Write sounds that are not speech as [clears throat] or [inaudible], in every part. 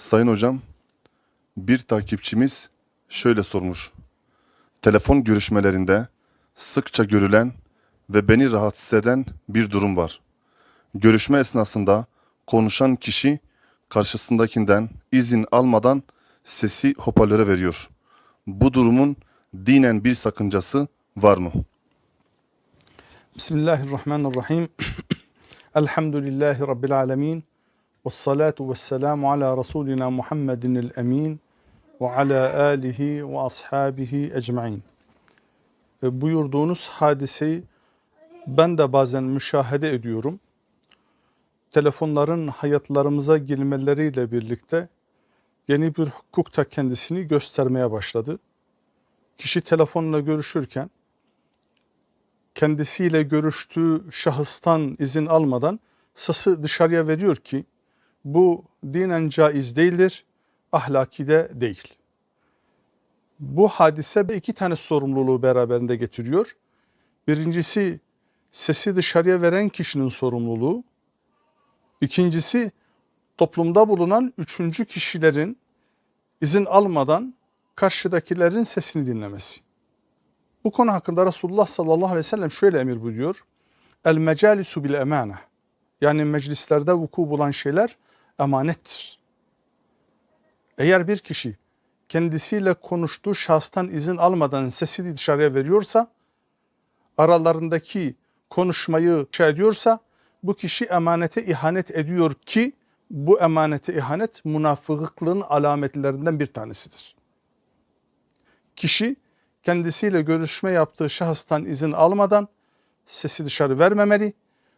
Sayın hocam, bir takipçimiz şöyle sormuş. Telefon görüşmelerinde sıkça görülen ve beni rahatsız eden bir durum var. Görüşme esnasında konuşan kişi karşısındakinden izin almadan sesi hoparlöre veriyor. Bu durumun dinen bir sakıncası var mı? Bismillahirrahmanirrahim. [clears throat] Elhamdülillahi Rabbil alemin. Muhammedin el emin ve ala alihi ve ashabihi ecmain. E, buyurduğunuz hadiseyi ben de bazen müşahede ediyorum. Telefonların hayatlarımıza girmeleriyle birlikte yeni bir hukuk da kendisini göstermeye başladı. Kişi telefonla görüşürken kendisiyle görüştüğü şahıstan izin almadan sası dışarıya veriyor ki bu dinen caiz değildir, ahlaki de değil. Bu hadise iki tane sorumluluğu beraberinde getiriyor. Birincisi sesi dışarıya veren kişinin sorumluluğu. İkincisi toplumda bulunan üçüncü kişilerin izin almadan karşıdakilerin sesini dinlemesi. Bu konu hakkında Resulullah sallallahu aleyhi ve sellem şöyle emir buyuruyor. El mecalisu bil emane. Yani meclislerde vuku bulan şeyler emanettir. Eğer bir kişi kendisiyle konuştuğu şahstan izin almadan sesini dışarıya veriyorsa, aralarındaki konuşmayı şey ediyorsa, bu kişi emanete ihanet ediyor ki, bu emanete ihanet münafıklığın alametlerinden bir tanesidir. Kişi kendisiyle görüşme yaptığı şahıstan izin almadan sesi dışarı vermemeli,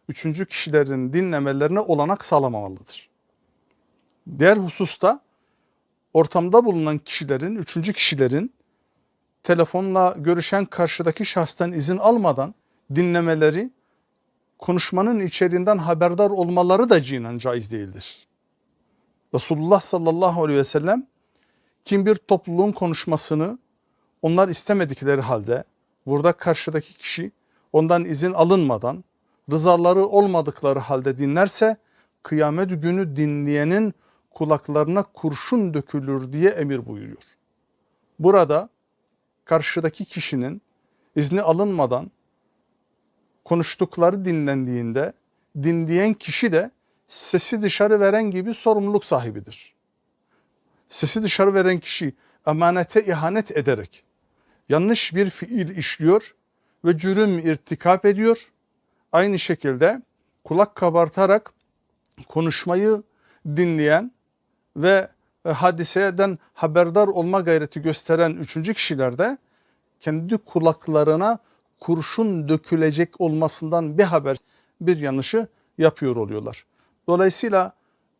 üçüncü kişilerin dinlemelerine olanak sağlamamalıdır. Diğer hususta ortamda bulunan kişilerin, üçüncü kişilerin telefonla görüşen karşıdaki şahstan izin almadan dinlemeleri, konuşmanın içeriğinden haberdar olmaları da cinen caiz değildir. Resulullah sallallahu aleyhi ve sellem kim bir topluluğun konuşmasını onlar istemedikleri halde burada karşıdaki kişi ondan izin alınmadan rızaları olmadıkları halde dinlerse kıyamet günü dinleyenin kulaklarına kurşun dökülür diye emir buyuruyor. Burada karşıdaki kişinin izni alınmadan konuştukları dinlendiğinde dinleyen kişi de sesi dışarı veren gibi sorumluluk sahibidir. Sesi dışarı veren kişi emanete ihanet ederek yanlış bir fiil işliyor ve cürüm irtikap ediyor. Aynı şekilde kulak kabartarak konuşmayı dinleyen ve e, hadiseden haberdar olma gayreti gösteren üçüncü kişiler de kendi kulaklarına kurşun dökülecek olmasından bir haber, bir yanlışı yapıyor oluyorlar. Dolayısıyla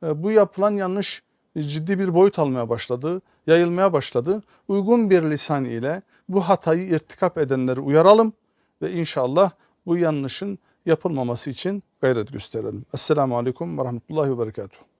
e, bu yapılan yanlış ciddi bir boyut almaya başladı, yayılmaya başladı. Uygun bir lisan ile bu hatayı irtikap edenleri uyaralım ve inşallah bu yanlışın yapılmaması için gayret gösterelim. Esselamu Aleyküm ve Rahmetullahi ve Berekatuhu.